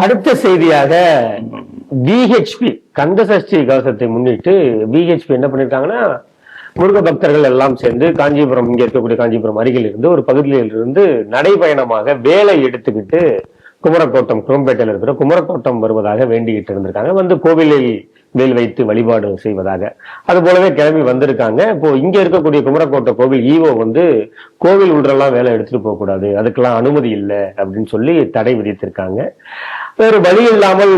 அடுத்த செய்தியாக பிஹெச்பி கந்தசஷ்டி கவசத்தை முன்னிட்டு பிஹெச்பி என்ன பண்ணிருக்காங்கன்னா முருக பக்தர்கள் எல்லாம் சேர்ந்து காஞ்சிபுரம் இங்க இருக்கக்கூடிய காஞ்சிபுரம் அருகில் இருந்து ஒரு பகுதியில் இருந்து நடைபயணமாக வேலை எடுத்துக்கிட்டு குமரக்கோட்டம் குரம்பேட்டையில் இருக்கிற குமரக்கோட்டம் வருவதாக வேண்டிக்கிட்டு இருந்திருக்காங்க. வந்து கோவிலில் வேல் வைத்து வழிபாடு செய்வதாக. அது போலவே கிளம்பி வந்திருக்காங்க. இப்போ இங்க இருக்கக்கூடிய குமரக்கோட்டை கோவில் ஈவோ வந்து கோவில் உள்ளெல்லாம் வேலை எடுத்துட்டு போக கூடாது. அதுக்கெல்லாம் அனுமதி இல்லை அப்படின்னு சொல்லி தடை விதித்திருக்காங்க. வேறு வழி இல்லாமல்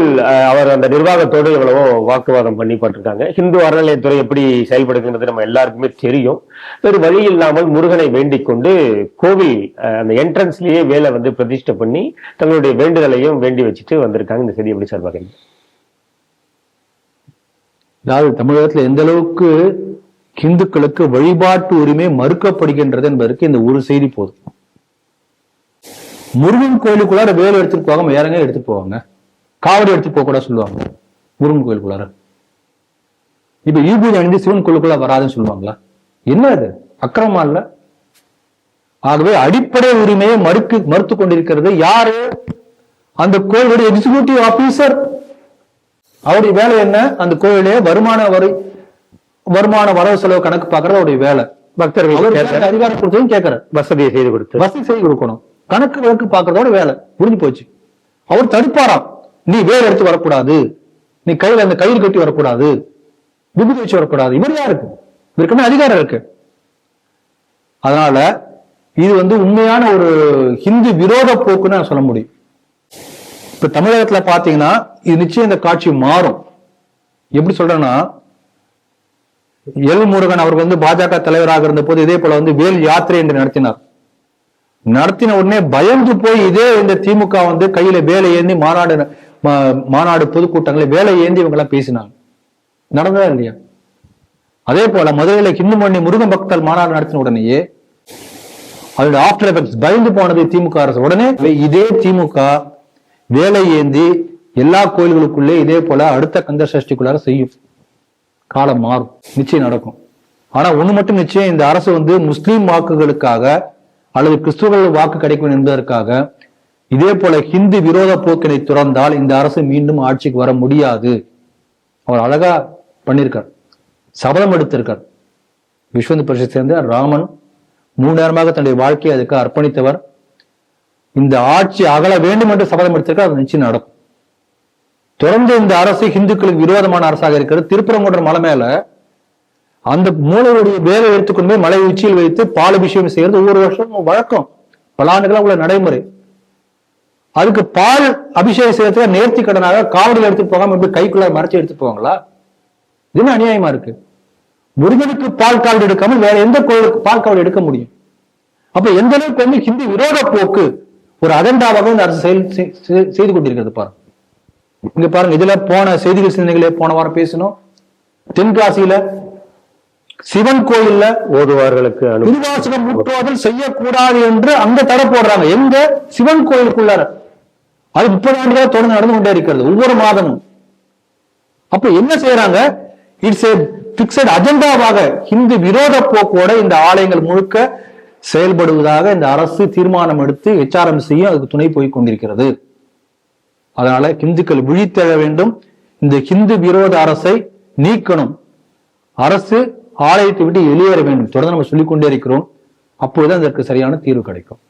அவர் அந்த நிர்வாகத்தோடு எவ்வளவோ வாக்குவாதம் பண்ணி பட்டிருக்காங்க. ஹிந்து அறநிலையத்துறை எப்படி செயல்படுதுங்கிறது நம்ம எல்லாருக்குமே தெரியும். வேறு வழி இல்லாமல் முருகனை வேண்டிக் கொண்டு கோவில் அந்த என்ட்ரன்ஸ்லயே வேலை வந்து பிரதிஷ்டை பண்ணி தங்களுடைய வேண்டுதலையும் வேண்டி வச்சுட்டு வந்திருக்காங்க இந்த செய்தி எப்படி சார் பாக்கீங்க அதாவது தமிழகத்துல எந்த அளவுக்கு இந்துக்களுக்கு வழிபாட்டு உரிமை மறுக்கப்படுகின்றது என்பதற்கு இந்த ஒரு செய்தி போதும். முருகன் கோயிலுக்குள்ளார வேலை எடுத்துட்டு போகாம வேற எங்க எடுத்துட்டு போவாங்க. காவடி எடுத்து போக கூட சொல்லுவாங்க. முருகன் கோயிலுக்குள்ளார. இப்ப ஈபூஜை அணிந்து சிவன் கோயிலுக்குள்ள வராதுன்னு சொல்லுவாங்களா? என்ன அது? அக்கிரமா இல்ல? ஆகவே அடிப்படை உரிமையை மறுக்கு மறுத்து கொண்டிருக்கிறது யாரு? அந்த கோயிலுடைய எக்ஸிகியூட்டிவ் ஆபீசர் அவருடைய வேலை என்ன? அந்த கோயிலே வருமான வரி வருமான வரவு செலவு கணக்கு பார்க்கறது அவருடைய வேலை. பக்தர்கள் அதிகாரம் கொடுத்ததும் கேட்கிறார். வசதியை செய்து கொடுத்து. வசதி செய்து கொடுக்கணும். கணக்கு வழக்கு பார்க்கறதோட வேலை. முடிஞ்சு போச்சு. அவர் தடுப்பாராம். நீ வேற எடுத்து வரக்கூடாது. நீ கையில அந்த கயிறு கட்டி வரக்கூடாது. விபூதி வச்சு வரக்கூடாது. இவர் யாருக்கு இவருக்குமே அதிகாரம் இருக்கு? அதனால இது வந்து உண்மையான ஒரு ஹிந்து விரோத போக்குன்னு சொல்ல முடியும். இப்ப தமிழகத்துல பாத்தீங்கன்னா இது நிச்சயம் இந்த காட்சி மாறும். எப்படி சொல்றேன்னா எல் முருகன் அவர்கள் வந்து பாஜக தலைவராக இருந்த போது இதே போல வந்து வேல் யாத்திரை என்று நடத்தினார். நடத்தின உடனே பயந்து போய் இதே இந்த திமுக வந்து கையில வேலை ஏந்தி மாநாடு மாநாடு பொதுக்கூட்டங்களை வேலை ஏந்தி இவங்க எல்லாம் பேசினாங்க. நடந்ததா இல்லையா? அதே போல மதுரையில ஹிந்துமணி முருகன் பக்தர் மாநாடு நடத்தின உடனேயே அதோட ஆஃப்டர் எஃபெக்ட்ஸ் பயந்து போனது திமுக அரசு. உடனே இதே திமுக வேலை ஏந்தி எல்லா கோயில்களுக்குள்ளே இதே போல அடுத்த கந்த சஷ்டிக்குள்ளார செய்யும். காலம் மாறும். நிச்சயம் நடக்கும். ஆனா ஒண்ணு மட்டும் நிச்சயம் இந்த அரசு வந்து முஸ்லீம் வாக்குகளுக்காக அல்லது கிறிஸ்துவர்கள் வாக்கு கிடைக்கும் என்பதற்காக இதே போல ஹிந்து விரோத போக்கினை துறந்தால் இந்த அரசு மீண்டும் ஆட்சிக்கு வர முடியாது. அவர் அழகா பண்ணியிருக்கார் சபதம் எடுத்திருக்கார். விஸ்வந்து பரிசை சேர்ந்த ராமன் மூணு நேரமாக தன்னுடைய வாழ்க்கையை அதுக்கு அர்ப்பணித்தவர். இந்த ஆட்சி அகல வேண்டும் என்று சபதம் எடுத்திருக்கார். அது நிச்சயம் நடக்கும். தொடர்ந்து இந்த அரசு ஹிந்துக்களுக்கு விரோதமான அரசாக இருக்கிறது. திருப்பரங்குன்றம் மலை மேல அந்த மூலவருடைய வேலை எடுத்துக்கொண்டு போய் மலை உச்சியில் வைத்து பால் அபிஷேகம் செய்யறது ஒவ்வொரு வருஷமும் வழக்கம். பல ஆண்டுகளா உள்ள நடைமுறை. அதுக்கு பால் அபிஷேகம் செய்யறதுக்கு நேர்த்தி கடனாக காவடியில் எடுத்து போகாம எப்படி கைக்குள்ள மறைச்சு எடுத்து போவாங்களா? இதுன்னு அநியாயமா இருக்கு? முருகனுக்கு பால் காவடி எடுக்காமல் வேற எந்த கோயிலுக்கு பால் காவடி எடுக்க முடியும்? அப்ப எந்த அளவுக்கு வந்து ஹிந்தி விரோத போக்கு ஒரு அஜெண்டாவாக இந்த அரசு செயல் செய்- செய்து கொண்டிருக்கிறது பாருங்க. இங்க பாருங்க இதுல போன செய்திகள் சிந்தனைகளே போன வாரம் பேசணும் தென்காசியில சிவன் கோயில்ல ஓதுவார்களுக்கு திருவாசகம் முற்றுவதல் செய்யக்கூடாது என்று அங்க தடை போடுறாங்க. எங்க? சிவன் கோயிலுக்குள்ளார. அது முப்பது ஆண்டுகளாக தொடர்ந்து நடந்து கொண்டே இருக்கிறது ஒவ்வொரு மாதமும். அப்ப என்ன செய்யறாங்க? இட்ஸ் ஏ பிக்சட் அஜெண்டாவாக ஹிந்து விரோத போக்கோட இந்த ஆலயங்கள் முழுக்க செயல்படுவதாக இந்த அரசு தீர்மானம் எடுத்து எச்ஆர்எம் செய்யும் அதுக்கு துணை போய் கொண்டிருக்கிறது. அதனால ஹிந்துக்கள் விழித்தெழ வேண்டும். இந்த ஹிந்து விரோத அரசை நீக்கணும். அரசு ஆலயத்தை விட்டு வெளியேற வேண்டும். தொடர்ந்து நம்ம சொல்லிக்கொண்டே இருக்கிறோம். அப்பொழுது அதற்கு சரியான தீர்வு கிடைக்கும்.